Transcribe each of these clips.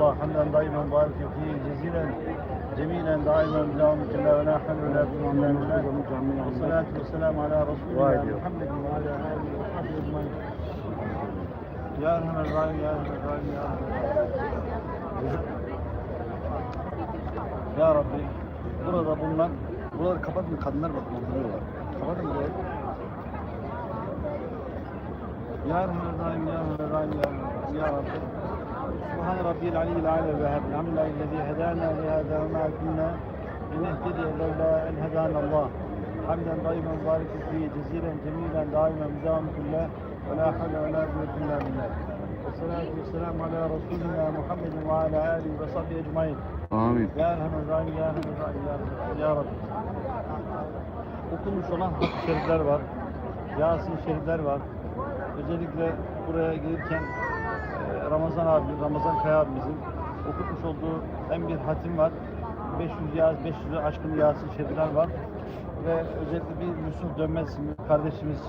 الله حمدا دائما مبارك فيه جزيلا جميلا دائما بدوام الله ولا حول ولا قوه الا بالله والصلاه والسلام على رسول الله محمد وعلى اله وصحبه اجمعين يا ارحم الراحمين يا ارحم الراحمين يا ارحم الراحمين Ya Rabbi burada bulunan buraları kapatın kadınlar bak manzarıyorlar. Kapatın burayı. Ya Rahman Rahim Ya Rahman Rahim Ya Rahman Ya Rabbi Hada ve ma kunna linehtediye levla en hedana Allah Hamden daimen mübarek fihi cezilen cemilen daimen müdavim kulle ve la havle ve la kuvvete illa billah. Ve salatu ve selamu ala Resulina Muhammedin ve ala alihi ve sahbihi ecmain. Amin. Ya Erhamer Rahim, Ya Erhamer Rahim, Ya Erhamer Ya Rabbi. Okunmuş olan hadis şerifler var. Yasin şerifler var. Özellikle buraya gelirken Ramazan abi, Ramazan Kaya abimizin okutmuş olduğu en bir hatim var. 500 ya 500'ü aşkın Yasin şerifler var. Ve özellikle bir Yusuf Dönmez kardeşimiz,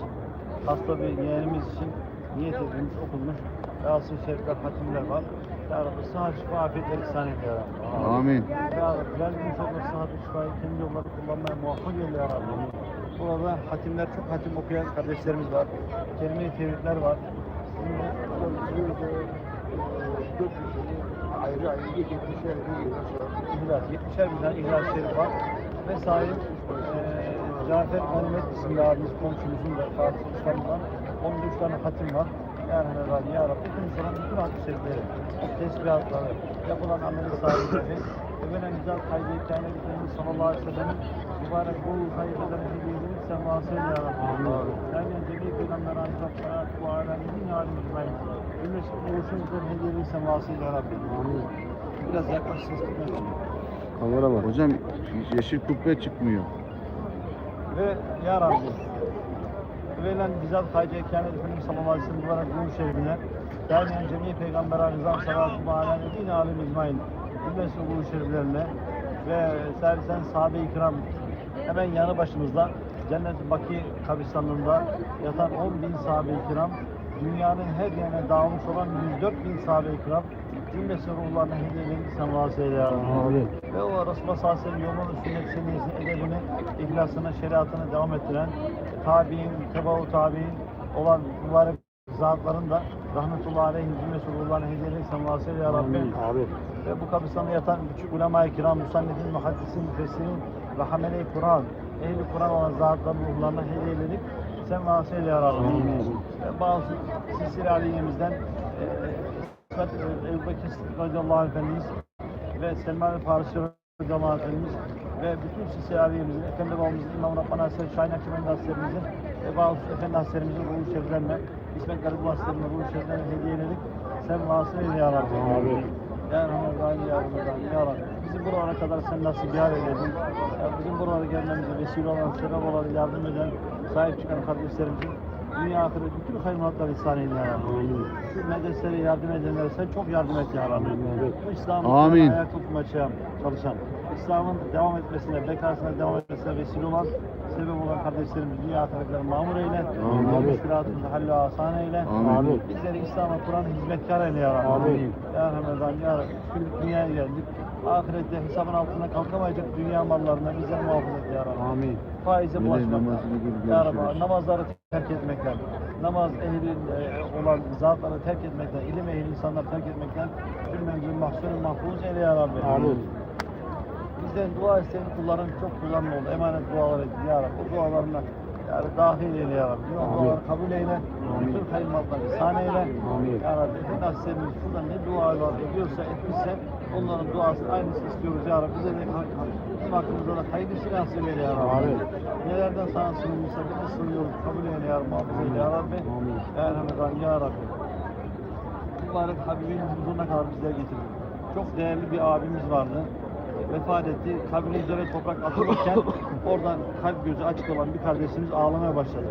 hasta bir yeğenimiz için niyet edilmiş, okunmuş Yasin şerifler, hatimler var. Ya Rabbi sağ şifa, afiyetler ihsan eyle ya Rabbi. Amin. Ya Rabbi verdiğin çok sıhhat şifayı kendi yolları kullanmaya muvaffak eyle ya Rabbi. Burada hatimler çok hatim okuyan kardeşlerimiz var. Kelime-i tevhidler var. Ayrı ayrı yetmişer bir İhlas, 70'er binden ihlas şerif var. Ve sahip eee Cafer Ganimet isimli abimiz komşumuzun da Fatih İslam'dan 13 tane hatim var. Yani Rabbi, Ya Rabbi, bütün sonra bütün hadis şerifleri, tesbihatları, yapılan ameli sahipleri, evvelen güzel hikayene Efendimiz sallallahu aleyhi ve sellem'in mübarek bu hayırların hediyelerini sen vasıl Ya Rabbi. Yani Cemil Peygamber Aleyhisselatü bu alemin alim ecmaîn. Cümlesi uğuşumuzun hediyeleri sen vasıl Ya Rabbi. Biraz yaklaşsınız. Kamera var. Hocam yeşil kubbe çıkmıyor. Ve Ya Rabbi Evvelen bizzat Hacı Ekâne Efendimiz sallallahu aleyhi ve sellem mübarek ruh şerifine Derneğin Cemil Peygamber Aleyhisselam sallallahu aleyhi ve sellem alim icmain Cümlesi ruh şeriflerine ve servisen sahabe-i kiram hemen yanı başımızda Cennet-i Baki kabristanlığında yatan 10 bin sahabe-i kiram dünyanın her yerine dağılmış olan 104 bin sahabe-i kiram cümlesi ruhlarına hediyelerini sen vasıl eyle. Ve o Resulullah sallallahu aleyhi ve sellem sünnet seniyesini, edebini, ihlasını, şeriatını devam ettiren tabi'in, tebau tabi'in olan mübarek zatların da rahmetullahi aleyhim cümlesi ruhlarına hediyelerini sen vasıl eyle ya Rabbi. Ve bu kabristanda yatan küçük ulema-i kiram, musannifin, muhaddisin, müfessirin ve hamele-i Kur'an, ehli Kur'an olan zatların ruhlarına hediyelenip sen vasıl eyle ya Rabbi. Ve bazı silsile aleyhimizden e, İsmet e, Ebu Bekir Sıddık Efendimiz ve Selman Farisi radıyallahu anh Efendimiz ve bütün silsile aleyhimizin, Efendi babamızın, İmam Rabbani Hasretleri, Şahin Akşemendi Hasretlerimizin ve bazı Efendi Hasretlerimizin ruhu şeriflerine, İsmet Garip Hasretlerinin ruhu şeriflerine hediye ederek sen vasıl eyle ya Rabbi. Ya Rahim, Ya Rabbi. Bizi buralara kadar sen nasıl yar eyledin. Ya bizim buralara gelmemize vesile olan, sebep olan, yardım eden, sahip çıkan kardeşlerimizin dünya ahiret bütün hayırlatları ihsan eyle Ya Rabbi. Şu medreselere yardım edenlere sen çok yardım et Ya Rabbi. Bu İslam'ın Amin. ayakta tutmaya çalışan, İslam'ın devam etmesine, bekasına devam etmesine vesile olan, sebep olan kardeşlerimiz dünya ahiretleri mamur eyle. Amin. Müşkülatımızı halle asan eyle. Amin. Bizleri İslam'a Kur'an hizmetkar eyle Ya Rabbi. Amin. Ya Rahman Ya Rabbi. Üç günlük dünyaya geldik. Ahirette hesabın altında kalkamayacak dünya mallarına bizleri muhafaza et Ya Rabbi. Amin. Faize bulaşmaktan. Ya. Rabbi namazları terk etmekten, namaz ehli e, olan zatları terk etmekten, ilim ehli insanları terk etmekten cümlemizi mahzun mahfuz eyle Ya Rabbi. Amin. Bizden dua isteyen kulların çok kullanma oldu. Emanet dualar et Ya Rabbi. O dualarına yani dahil eyle Ya Rabbi. O duaları kabul eyle. Bütün hayırlatları ihsan eyle. Amin. Ya Rabbi. Bütün asistlerimiz şurada ne dualar ediyorsa etmişse onların duası aynısı istiyoruz Ya Rabbi. Bize de bizim hakkımızda da hayırlısı nasip eyle Ya Rabbi. Amin. Nelerden sana sığınmışsa biz de sığınıyoruz. Kabul eyle Ya Rabbi. Muhafaza eyle Ya Rabbi. Amin. Ya Rahman Ya Rabbi. Mübarek Habibin huzuruna kadar bizler getirdi. Çok değerli bir abimiz vardı. Vefat etti. Kabrin üzerine toprak atılırken oradan kalp gözü açık olan bir kardeşimiz ağlamaya başladı.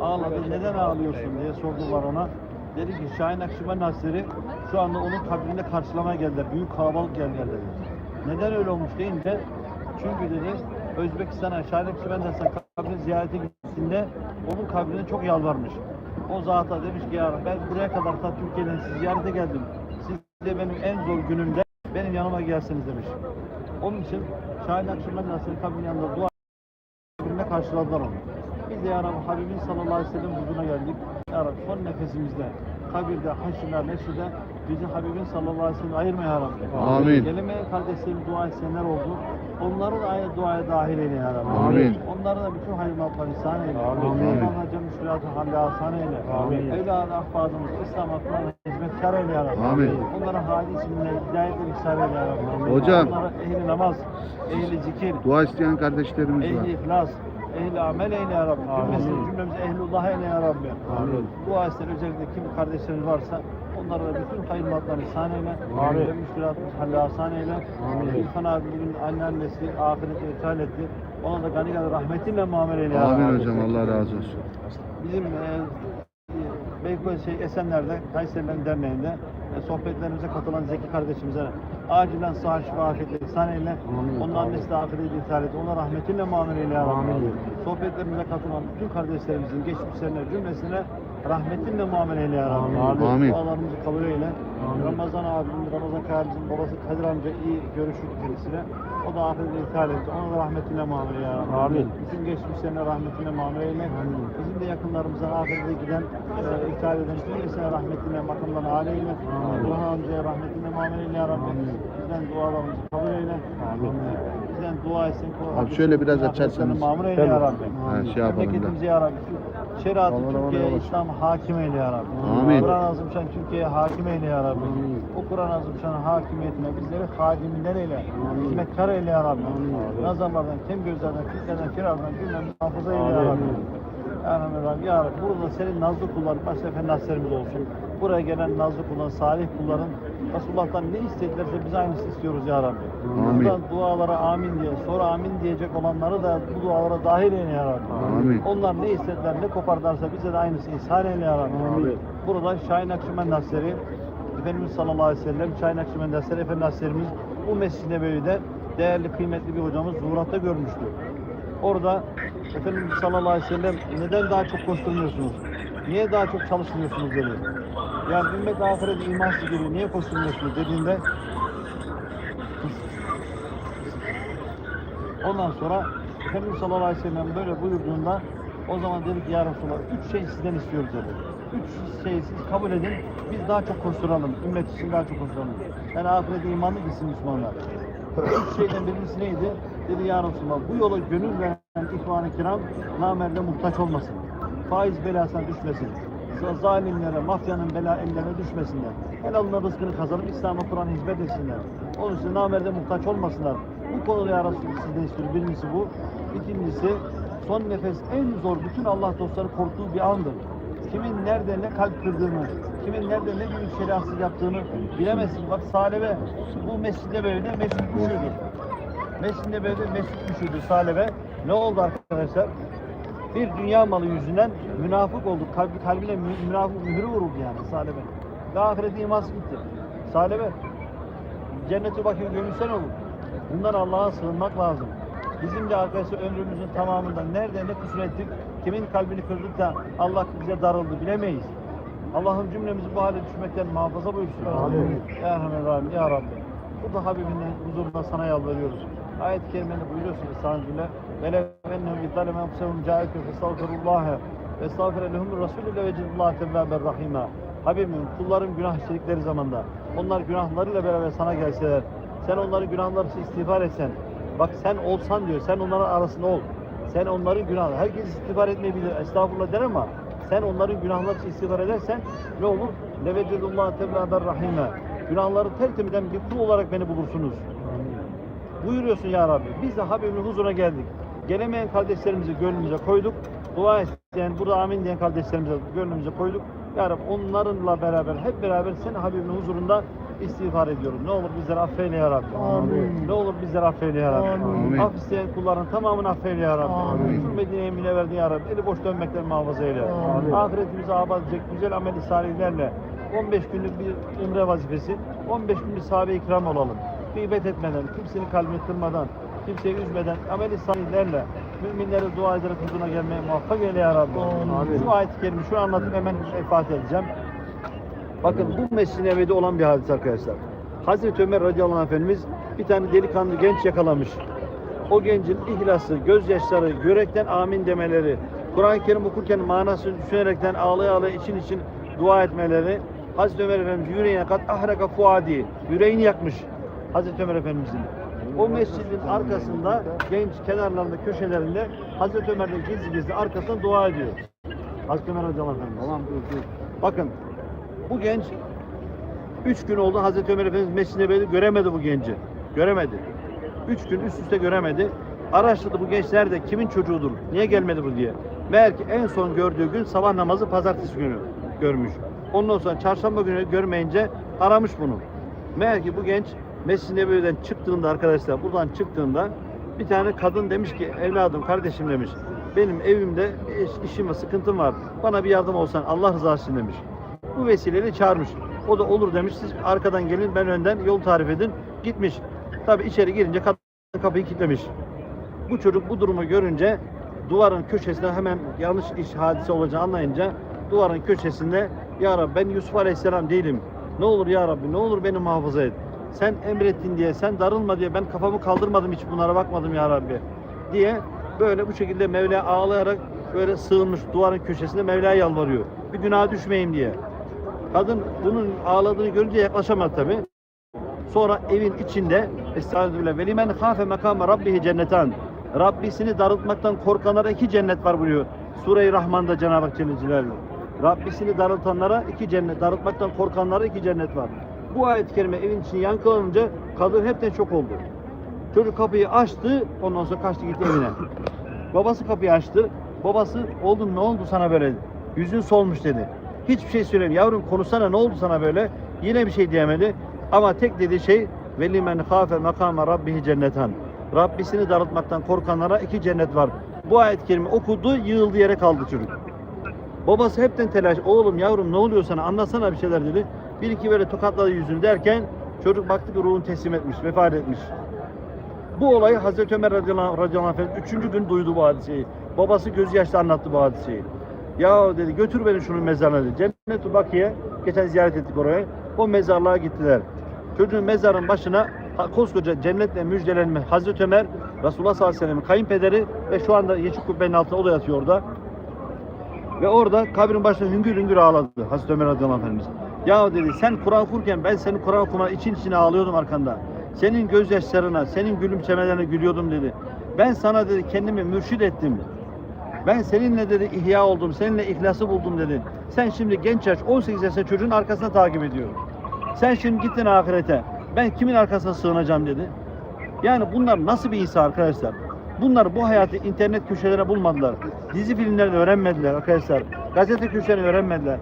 Ağladı. Neden ağlıyorsun diye sordular ona. Dedi ki Şahin Akşemen Hazretleri şu anda onun kabrinde karşılamaya geldiler. Büyük kalabalık geldiler dedi. Neden öyle olmuş deyince çünkü dedi Özbekistan'a Şahin Akşemen Hazretleri kabrini ziyarete gittiğinde onun kabrine çok yalvarmış. O zata demiş ki ya ben buraya kadar ta Türkiye'den sizi ziyarete geldim. Siz de benim en zor günümde benim yanıma gelseniz demiş. Onun için Şahin Akşemen Nasır'ın kabrin yanında dua birine karşıladılar onu. Biz de Ya Habibin sallallahu aleyhi ve sellem huzuruna geldik. Ya son nefesimizde, kabirde, haşrda, neşrde bizi Habibin sallallahu aleyhi ve sellem ayırma Ya Rabbi. Amin. Gelemeyen kardeşlerim dua etsenler oldu. Onları da duaya dahil eyle Ya Rabbi. Amin. Onlara da bütün hayırlatları ihsan eyle. Amin. Onlara cem müşkülatı halli asan eyle. Amin. Evladı ahbadımız İslam aklına hizmetkar eyle Ya Rabbi. Amin. Onlara hadi isminle hidayetle ihsan eyle Ya Rabbi. Hocam. Onlara ehli namaz, ehli zikir, Dua isteyen kardeşlerimiz var. ehli ihlas, ehli amel eyle ya Rabbi. Cümlesini cümlemize ehlullah eyle ya Rabbi. Amin. Dua ister özellikle kim kardeşlerimiz varsa onlara da bütün hayırlatlarını ihsan eyle. Amin. Ve müşkülatını halle asan eyle. Amin. İrfan abi bugün anneannesi ahirete ithal etti. Ona da gani gani rahmetinle muamele eyle Amin hocam Allah razı olsun. Bizim e, Beykoz şey Esenler'de Kayserilerin Derneği'nde e, sohbetlerimize katılan Zeki kardeşimize acilen sağ şifa afiyetle ihsan eyle. Onun annesi de ahirete ithal etti. Ona rahmetinle muamele eyle Rabbi. Sohbetlerimize katılan bütün kardeşlerimizin geçmişlerine cümlesine rahmetinle muamele eyle ya Rabbi. Amin. Dualarımızı kabul eyle. Ramazan abimiz, Ramazan kardeşim, babası Kadir amca iyi görüştük kendisiyle. O da ahirete ithal etti. Ona da rahmetinle muamele ya Rabbi. Amin. Bütün geçmişlerine rahmetinle muamele eyle. Bizim de yakınlarımızdan ahirete giden, e, ithal eden cümlesine rahmetinle makamlarına âle eyle. Burhan amcaya rahmetinle muamele eyle ya Rabbi. Bizden dualarımızı kabul eyle. Bizden dua etsin. Abi şöyle biraz açarsanız. Mamur eyle ya Rabbi. Ha, şey yapalım da. Ya Rabbi. Şeriatı Türkiye'ye İslam hakim eyle ya Rabbi. Amin. Kur'an-ı Azimşan Türkiye'ye hakim eyle ya Rabbi. O Kur'an-ı Azimşan'ın hakimiyetine bizleri hadiminden eyle. Hizmetkar eyle ya Rabbi. Nazarlardan, kem gözlerden, fitneden, firardan cümlemizi hafıza eyle ya Rabbi. Rabbi, ya Rabbi. Burada senin nazlı kulların, başta efendi nasırımız olsun. Buraya gelen nazlı kulların, salih kulların Resulullah'tan ne istedilerse biz aynısını istiyoruz ya Rabbi. Amin. Buradan dualara amin diye, sonra amin diyecek olanları da bu dualara dahil eyle ya Rabbi. Amin. Onlar ne istediler, ne koparlarsa bize de aynısını ihsan eyle ya Rabbi. Amin. Burada Şahin Akşemen Naseri, Efendimiz sallallahu aleyhi ve sellem, Şahin Akşemen Naseri, Efendi Nasserimiz bu Mescid-i Nebevi'de değerli, kıymetli bir hocamız zuhuratta görmüştü. Orada Efendimiz sallallahu aleyhi ve sellem neden daha çok koşturmuyorsunuz? Niye daha çok çalışmıyorsunuz dedi. Yani ümmet ahirete imansız geliyor, niye koşturmuyorsunuz dediğinde Ondan sonra Efendimiz sallallahu aleyhi ve sellem böyle buyurduğunda o zaman dedik ya Resulallah üç şey sizden istiyoruz dedi. Üç şeyi siz kabul edin biz daha çok koşturalım. Ümmet için daha çok koşturalım. Yani ahirete imanlı gitsin Müslümanlar. Üç şeyden birincisi neydi? Dedi ya Resulallah bu yola gönül veren ihvan-ı kiram namerde muhtaç olmasın. Faiz belasına düşmesin. Z- Zalimlere, mafyanın bela ellerine düşmesinler. Helalına rızkını kazanıp İslam'a Kur'an'a hizmet etsinler. Onun için namerde muhtaç olmasınlar. Bu konuda ya Resulallah sizden istiyor. Birincisi bu. İkincisi son nefes en zor bütün Allah dostları korktuğu bir andır. Kimin nerede ne kalp kırdığını, kimin nerede ne büyük şeriatsız yaptığını bilemezsin. Bak Salebe bu mescide böyle mescid düşürdü. Mescide böyle mescid düşürdü Salebe. Ne oldu arkadaşlar? Bir dünya malı yüzünden münafık oldu. Kalbi, kalbine mü, münafık mührü vuruldu yani Salebe. Ve ahirete imansız gitti. Salebe cenneti bakıyor gönülsen olur. Bundan Allah'a sığınmak lazım. Bizim de arkadaşlar ömrümüzün tamamında nerede ne kusur ettik, kimin kalbini kırdık da Allah bize darıldı bilemeyiz. Allah'ım cümlemizi bu hale düşmekten muhafaza buyursun. Amin. Ya Rahman Ya Rabbi. Burada Habibinin huzurunda sana yalvarıyoruz. Ayet-i Kerime'de buyuruyorsun Estağfirullah. Ve lev ennehum izzalem enfusehum câike festağfirullâhe ve estağfire lehum Resulü ve ciddullâhe tevvâber rahîmâ. Habibim kulların günah işledikleri zamanda onlar günahlarıyla beraber sana gelseler sen onların günahları için istiğfar etsen bak sen olsan diyor sen onların arasında ol. Sen onların günahı. Herkes istiğfar etmeyebilir. Estağfurullah der ama sen onların günahları için istiğfar edersen ne olur? Levecidullah tevvâber rahîmâ. Günahları tertemiden bir kul olarak beni bulursunuz. Buyuruyorsun ya Rabbi. Biz de Habibin huzuruna geldik. Gelemeyen kardeşlerimizi gönlümüze koyduk. Dua isteyen, burada amin diyen kardeşlerimizi gönlümüze koyduk. Ya Rabbi onlarla beraber, hep beraber senin Habibin huzurunda istiğfar ediyorum. Ne olur bizleri affeyle ya Rabbi. Amin. Ne olur bizleri affeyle ya Rabbi. Amin. Af isteyen kulların tamamını affeyle ya Rabbi. Amin. Şu Medine'ye münevverde ya Rabbi. Eli boş dönmekten muhafaza eyle. Amin. Ahiretimizi abad edecek güzel amel-i salihlerle 15 günlük bir umre vazifesi, 15 gün bir sahabe-i kiram olalım. Gıybet etmeden, kimsenin kalbini kırmadan, kimseyi üzmeden, amel-i salihlerle müminlere dua ederek huzuruna gelmeye muvaffak eyle ya Rabbi. Amin. Şu ayet-i kerime, şunu anlatıp hemen ifade edeceğim. Bakın bu Mescid-i Nebevi'de olan bir hadis arkadaşlar. Hazreti Ömer radıyallahu anh efendimiz bir tane delikanlı genç yakalamış. O gencin ihlası, gözyaşları, yürekten amin demeleri, Kur'an-ı Kerim okurken manasını düşünerekten ağlaya ağlaya için için dua etmeleri Hazreti Ömer Efendimiz yüreğine kat ahraka fuadi, yüreğini yakmış Hazreti Ömer Efendimizin. O mescidin arkasında genç kenarlarında köşelerinde Hazreti Ömer de gizli gizli arkasından dua ediyor. Hazreti Ömer anh efendimiz. Tamam dur dur. Bakın bu genç üç gün oldu Hazreti Ömer Efendimiz Mescid-i Nebevi'de göremedi bu genci. Göremedi. Üç gün üst üste göremedi. Araştırdı bu genç nerede, kimin çocuğudur, niye gelmedi bu diye. Meğer ki en son gördüğü gün sabah namazı pazartesi günü görmüş. Ondan sonra çarşamba günü görmeyince aramış bunu. Meğer ki bu genç Mescid-i Nebevi'den çıktığında arkadaşlar buradan çıktığında bir tane kadın demiş ki evladım kardeşim demiş. Benim evimde iş- işim sıkıntım var. Bana bir yardım olsan Allah rızası için demiş. Bu vesileyle çağırmış. O da olur demiş. Siz arkadan gelin ben önden yol tarif edin. Gitmiş. Tabi içeri girince kadın kapıyı kilitlemiş. Bu çocuk bu durumu görünce duvarın köşesinde hemen yanlış iş hadise olacağını anlayınca duvarın köşesinde Ya Rabbi ben Yusuf Aleyhisselam değilim. Ne olur Ya Rabbi ne olur beni muhafaza et. Sen emrettin diye, sen darılma diye ben kafamı kaldırmadım hiç bunlara bakmadım Ya Rabbi diye böyle bu şekilde Mevla ağlayarak böyle sığınmış duvarın köşesinde Mevla'ya yalvarıyor. Bir günaha düşmeyeyim diye. Kadın bunun ağladığını görünce yaklaşamadı tabi. Sonra evin içinde Estağfirullah ve limen hafe makame rabbihi cennetan. Rabbisini darıltmaktan korkanlara iki cennet var buyuruyor. Sure-i Rahman'da Cenab-ı Hak Celle. Rabbisini darıltanlara iki cennet, darıltmaktan korkanlara iki cennet var. Bu ayet-i kerime evin içine yankılanınca kadın hepten çok oldu. Çocuk kapıyı açtı, ondan sonra kaçtı gitti evine. Babası kapıyı açtı. Babası oldu ne oldu sana böyle? Yüzün solmuş dedi. Hiçbir şey söylemiyor. Yavrum konuşsana ne oldu sana böyle? Yine bir şey diyemedi. Ama tek dediği şey veli men hafe makame rabbihi cennetan. Rabbisini darıltmaktan korkanlara iki cennet var. Bu ayet-i kerime okudu, yığıldı yere kaldı çocuk. Babası hepten telaş. Oğlum yavrum ne oluyor sana anlatsana bir şeyler dedi. Bir iki böyle tokatladı yüzünü derken çocuk baktı ki ruhunu teslim etmiş, vefat etmiş. Bu olayı Hazreti Ömer radıyallahu, anh üçüncü gün duydu bu hadiseyi. Babası gözyaşlı anlattı bu hadiseyi. Ya dedi götür beni şunun mezarına dedi. Cennet-i Bakiye geçen ziyaret ettik oraya. O mezarlığa gittiler. Çocuğun mezarın başına koskoca cennetle müjdelenme Hazreti Ömer Resulullah sallallahu aleyhi ve sellem'in kayınpederi ve şu anda Yeşil Kubbe'nin altında o da yatıyor orada. Ve orada kabrin başında hüngür hüngür ağladı Hazreti Ömer radıyallahu anh. Ya dedi sen Kur'an okurken ben senin Kur'an okuma için içine ağlıyordum arkanda. Senin gözyaşlarına, senin gülümsemelerine gülüyordum dedi. Ben sana dedi kendimi mürşid ettim. Ben seninle dedi ihya oldum, seninle ihlası buldum dedi. Sen şimdi genç yaş 18 yaşında çocuğun arkasına takip ediyor. Sen şimdi gittin ahirete. Ben kimin arkasına sığınacağım dedi. Yani bunlar nasıl bir insan arkadaşlar? Bunlar bu hayatı internet köşelerine bulmadılar. Dizi filmlerini öğrenmediler arkadaşlar. Gazete köşelerini öğrenmediler.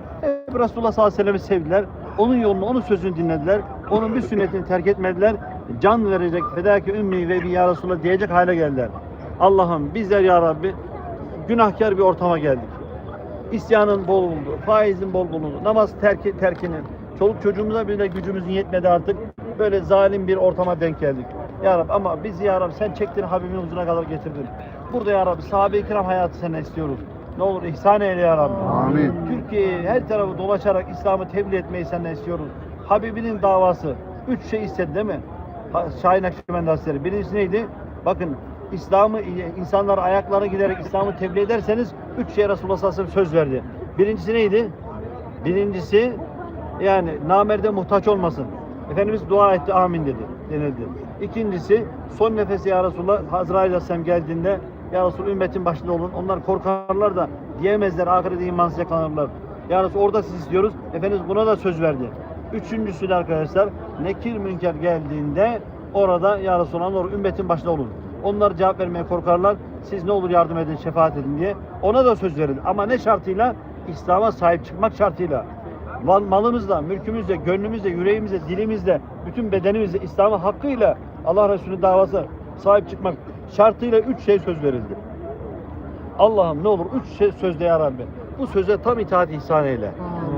Hep Resulullah sallallahu aleyhi ve sellem'i sevdiler. Onun yolunu, onun sözünü dinlediler. Onun bir sünnetini terk etmediler. Can verecek, fedaki ümmi ve bir ya Resulullah diyecek hale geldiler. Allah'ım bizler ya Rabbi günahkar bir ortama geldik. İsyanın bol bulundu, faizin bol bulundu, namaz terki, terkinin, çoluk çocuğumuza bile gücümüzün yetmedi artık. Böyle zalim bir ortama denk geldik. Ya Rabbi ama bizi ya Rabbi sen çektin Habibin huzuruna kadar getirdin. Burada ya Rabbi sahabe-i kiram hayatı senden istiyoruz. Ne olur ihsan eyle ya Rabbi. Amin. Türkiye'yi her tarafı dolaşarak İslam'ı tebliğ etmeyi senden istiyoruz. Habibinin davası. Üç şey istedi değil mi? Şahin Akşemendi Hazretleri. Birincisi neydi? Bakın İslam'ı insanlar ayaklarına giderek İslam'ı tebliğ ederseniz üç şeye Resulullah sallallahu aleyhi ve sellem söz verdi. Birincisi neydi? Birincisi yani namerde muhtaç olmasın. Efendimiz dua etti amin dedi denildi. İkincisi son nefesi ya Resulullah Hazreti Aleyhisselam geldiğinde ya Resul ümmetin başında olun. Onlar korkarlar da diyemezler ahirete imansız yakalanırlar. Ya Resul orada siz istiyoruz. Efendimiz buna da söz verdi. Üçüncüsü de arkadaşlar nekir münker geldiğinde orada ya Resulallah olur ümmetin başında olun. Onlar cevap vermeye korkarlar. Siz ne olur yardım edin, şefaat edin diye. Ona da söz verin. Ama ne şartıyla? İslam'a sahip çıkmak şartıyla. Mal- malımızla, mülkümüzle, gönlümüzle, yüreğimizle, dilimizle, bütün bedenimizle İslam'a hakkıyla Allah Resulü'nün davası sahip çıkmak şartıyla üç şey söz verildi. Allah'ım ne olur üç şey sözde ya Rabbi. Bu söze tam itaat ihsan eyle.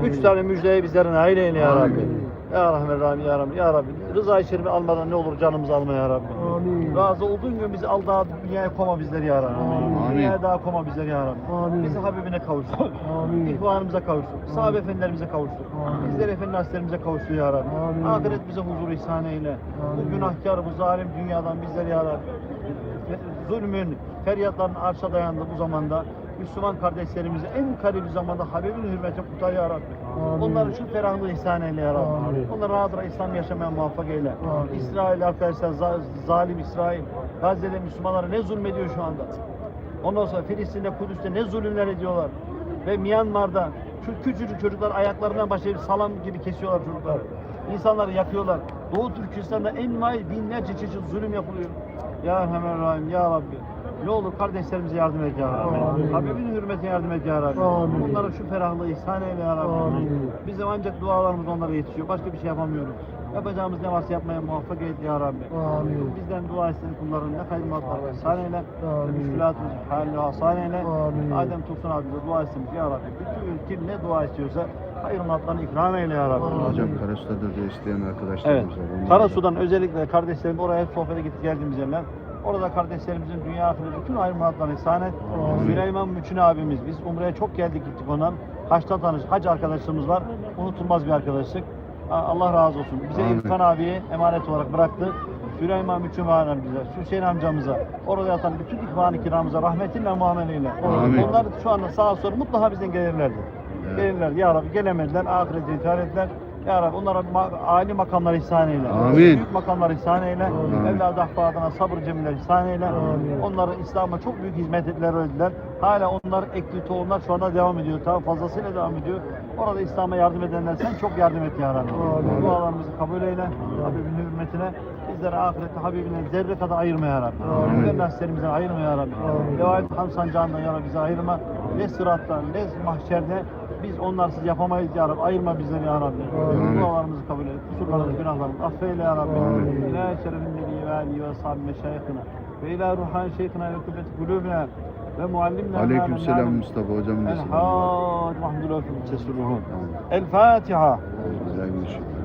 Üç tane müjdeye bizlere nail eyle ya Amin. Rabbi. Ya Rahman Rahim Ya Rabbi Ya Rabbi Rıza-i Şerif'i almadan ne olur canımızı alma Ya Rabbi Amin. Razı olduğun gün bizi al daha dünyaya koma bizleri Ya Rabbi Amin. Dünyaya daha koma bizleri Ya Rabbi Amin. Bizi Habibine kavuştur Amin. İhvanımıza kavuştur Sahabe efendilerimize kavuştur Amin. Bizleri efendi hasretlerimize kavuştur Ya Rabbi Amin. Ahiret bize huzur ihsan eyle Bu Amin. günahkar bu zalim dünyadan bizleri Ya Rabbi Zulmün feryatların arşa dayandı bu zamanda Müslüman kardeşlerimizi en kari bir zamanda Habibin hürmetine kurtar ya Rabbi. Amin. Onların şu ferahlığı ihsan eyle ya Rabbi. Amin. Onları rahat rahat İslam yaşamaya muvaffak eyle. Amin. İsrail arkadaşlar za- zalim İsrail. Gazze'de Müslümanlara ne zulmediyor şu anda. Ondan sonra Filistin'de, Kudüs'te ne zulümler ediyorlar. Ve Myanmar'da şu küçücük çocuklar ayaklarından başlayıp salam gibi kesiyorlar çocukları. İnsanları yakıyorlar. Doğu Türkistan'da en may binlerce çeşit zulüm yapılıyor. Ya Erhamer Rahim, Ya Rabbi. Ne olur kardeşlerimize yardım et Ya Rabbi. Habibin hürmetine yardım et Ya Rabbi. Amin. Onlara şu ferahlığı ihsan eyle Ya Rabbi. Amin. Bizim ancak dualarımız onlara yetişiyor. Başka bir şey yapamıyoruz. Yapacağımız ne varsa yapmaya muvaffak et Ya Rabbi. Amin. Bizden dua istedik kulların ne hayırlı matlar ihsan eyle. Amin. Müşkülatımızı halini hasan eyle. Amin. Adem Tursun abimize dua istemiş Ya Rabbi. Bütün kim ne dua istiyorsa hayırlı matlarını ikram eyle Ya Rabbi. Hocam Karasu'da da isteyen Evet. arkadaşlarımız var. Onlar da- Karasu'dan özellikle kardeşlerim oraya sohbete gittik geldiğimiz yerler. Orada kardeşlerimizin dünya ahiret bütün ayrı muhatlarını ihsan et. Süleyman Müçün abimiz. Biz Umre'ye çok geldik gittik ondan. Haçta tanış, hac arkadaşlığımız var. Unutulmaz bir arkadaşlık. Allah razı olsun. Bize Amin. İrfan abiyi emanet olarak bıraktı. Süleyman Müçün abimize, Hüseyin amcamıza, orada yatan bütün ihvan-ı kiramıza rahmetinle muameleyle. Amin. Onlar şu anda sağa sola mutlaka bizden gelirlerdi. Gelirler. Ya Rabbi gelemediler. Ahirete intihar ettiler. Ya Rabbi onlara ma- âli makamlar ihsan eyle. Amin. Büyük makamlar ihsan eyle. Amin. Evladı ahbadına sabır cemiller ihsan eyle. Amin. Onları İslam'a çok büyük hizmet ettiler, öldüler. Hala onlar ekli tohumlar şu anda devam ediyor. Daha fazlasıyla devam ediyor. Orada İslam'a yardım edenler sen çok yardım et ya Rabbi. Amin. Dualarımızı kabul eyle. Habibin hürmetine. Bizleri ahirette Habibine zerre kadar ayırma ya Rabbi. Amin. Bizleri nasiplerimizden ayırma ya Rabbi. Amin. Devayet ham sancağından ya Rabbi bizi ayırma. Ne sırattan ne mahşerde biz onlarsız yapamayız ya Rabbi. Ayırma bizleri ya Rabbi. Dualarımızı kabul et. Kusurlarımızı, günahlarımızı affeyle ya Rabbi. İlâ şerefin nebi ve alihi ve sahibi meşayihina. Ve ilâ ruhan şeyhina ve kıbbeti kulübüne. Ve muallimna. Aleyküm selam Mustafa hocam. El desin. Hâd Mahmudullah Tesurruhum. Tamam. El Fatiha. Bismillahirrahmanirrahim.